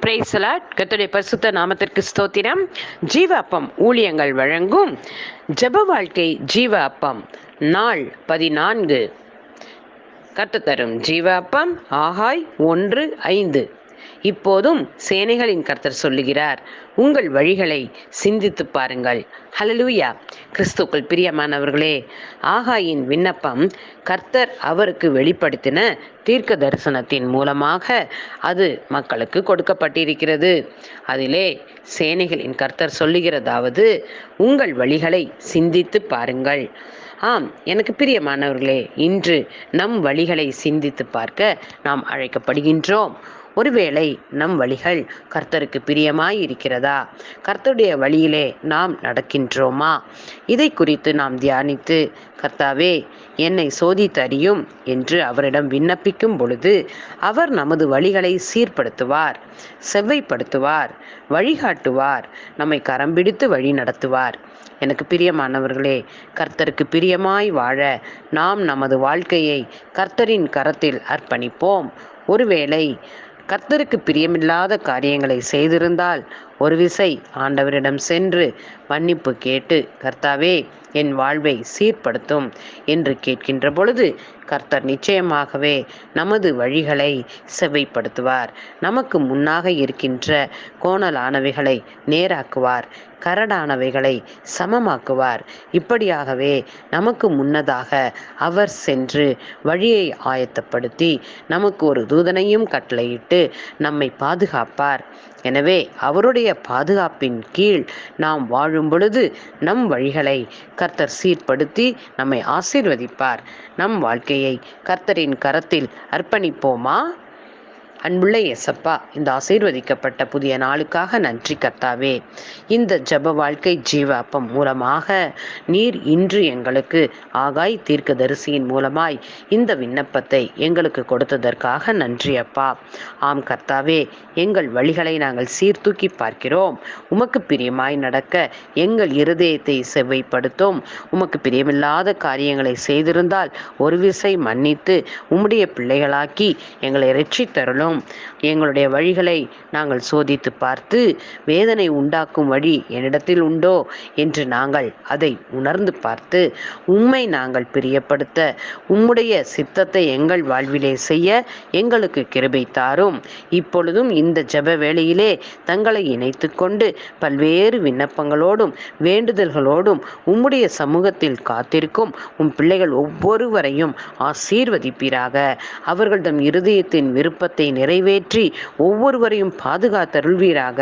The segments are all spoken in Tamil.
பிரைசலாட் கத்துடைய பரிசுத்த நாமத்திற்கு ஸ்தோத்திரம். ஜீவ அப்பம் ஊழியங்கள் வழங்கும். ஜெப வாழ்க்கை ஜீவ அப்பம் நாள் பதினான்கு. கற்றுத்தரும் ஜீவ அப்பம் ஆகாய் ஒன்று ஐந்து. இப்போதும் சேனைகளின் கர்த்தர் சொல்லுகிறார் உங்கள் வழிகளை சிந்தித்து பாருங்கள். ஹலலூயா கிறிஸ்துக்கள் பிரியமானவர்களே ஆகாயின் விண்ணப்பம் கர்த்தர் அவருக்கு வெளிப்படுத்தின தீர்க்க தரிசனத்தின் மூலமாக அது மக்களுக்கு கொடுக்கப்பட்டிருக்கிறது. அதிலே சேனைகளின் கர்த்தர் சொல்லுகிறதாவது உங்கள் வழிகளை சிந்தித்து பாருங்கள். ஆம் எனக்கு பிரியமானவர்களே இன்று நம் வழிகளை சிந்தித்து பார்க்க நாம் அழைக்கப்படுகின்றோம். ஒருவேளை நம் வழிகள் கர்த்தருக்கு பிரியமாய் இருக்கிறதா கர்த்தருடைய வழியிலே நாம் நடக்கின்றோமா? இதை குறித்து நாம் தியானித்து கர்த்தாவே என்னை சோதித்தறியும் என்று அவரிடம் விண்ணப்பிக்கும் பொழுது அவர் நமது வழிகளை சீர்படுத்துவார் செவ்வைப்படுத்துவார் வழிகாட்டுவார் நம்மை கரம் பிடித்து வழி நடத்துவார். எனக்கு பிரியமானவர்களே கர்த்தருக்கு பிரியமாய் வாழ நாம் நமது வாழ்க்கையை கர்த்தரின் கரத்தில் அர்ப்பணிப்போம். ஒருவேளை கர்த்தருக்கு பிரியமில்லாத காரியங்களை செய்திருந்தால் ஒரு விசை ஆண்டவரிடம் சென்று மன்னிப்பு கேட்டு கர்த்தாவே என் வாழ்வை சீர்படுத்தும் என்று கேட்கின்ற பொழுது கர்த்தர் நிச்சயமாகவே நமது வழிகளை செவைப்படுத்துவார் நமக்கு முன்னாக இருக்கின்ற கோணலானவைகளை நேராக்குவார். கரடானவைகளை சமமாக்குவார். இப்படியாகவே நமக்கு முன்னதாக அவர் சென்று வழியை ஆயத்தப்படுத்தி நமக்கு ஒரு தூதனையும் கட்டளையிட்டு நம்மை பாதுகாப்பார். எனவே அவருடைய பாதுகாப்பின் கீழ் நாம் வாழும் பொழுது நம் வழிகளை கர்த்தர் சீர்படுத்தி நம்மை ஆசீர்வதிப்பார். நம் வாழ்க்கையை கர்த்தரின் கரத்தில் அர்ப்பணிப்போமா? அன்புள்ள எசப்பா இந்த ஆசீர்வதிக்கப்பட்ட புதிய நாளுக்காக நன்றி கர்த்தாவே இந்த ஜப வாழ்க்கை ஜீவ அப்பம் மூலமாக நீர் இன்று எங்களுக்கு ஆகாய் தீர்க்க தரிசியின் மூலமாய் இந்த விண்ணப்பத்தை எங்களுக்கு கொடுத்ததற்காக நன்றி அப்பா. ஆம் கர்த்தாவே எங்கள் வழிகளை நாங்கள் சீர்தூக்கி பார்க்கிறோம். உமக்கு பிரியமாய் நடக்க எங்கள் இருதயத்தை செவ்வைப்படுத்தும். உமக்கு பிரியமில்லாத காரியங்களை செய்திருந்தால் ஒரு விசை மன்னித்து உம்முடைய பிள்ளைகளாக்கி எங்களை ரட்சித்தருளும் எங்களுடைய வழிகளை நாங்கள் சோதித்து பார்த்து வேதனை உண்டாக்கும் வழி என்னிடத்தில் உண்டோ என்று நாங்கள் அதை உணர்ந்து பார்த்து உம்மை நாங்கள் பிரியப்படுத்த உம்முடைய சித்தத்தை எங்கள் வாழ்விலே செய்ய எங்களுக்கு கிருபை தாரும். இப்பொழுதும் இந்த ஜப வேளையிலே தங்களை இணைத்து கொண்டு பல்வேறு விண்ணப்பங்களோடும் வேண்டுதல்களோடும் உம்முடைய சமூகத்தில் காத்திருக்கும் உம் பிள்ளைகள் ஒவ்வொருவரையும் ஆசீர்வதிப்பீராக. அவர்களிடம் இருதயத்தின் விருப்பத்தை நிறைவேற்றி ஒவ்வொருவரையும் பாதுகாத்தருள்வீராக.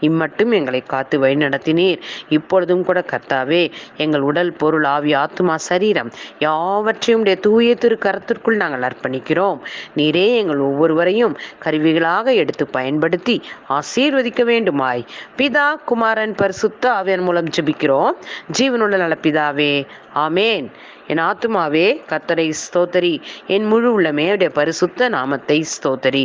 இம்மட்டும் எங்களை காத்து வழிநடத்தினீர். இப்பொழுதும் கூட கர்த்தாவே எங்கள் உடல் பொருள் ஆவி ஆத்மா சரீரம் யாவற்றையும் உடைய தூய திரு கரத்திற்குள் நாங்கள் அர்ப்பணிக்கிறோம். நீரே எங்கள் ஒவ்வொருவரையும் கருவிகளாக எடுத்து பயன்படுத்தி ஆசீர்வதிக்க வேண்டுமாய். பிதா குமாரன் பரிசுத்த ஆவியன் மூலம் ஜெபிக்கிறோம். ஜீவனுள்ள நல பிதாவே ஆமேன். என் ஆத்துமாவே கத்தரை ஸ்தோத்தரி. என் முழு உள்ளமே அவருடைய பரிசுத்த நாமத்தை ஸ்தோத்தரி.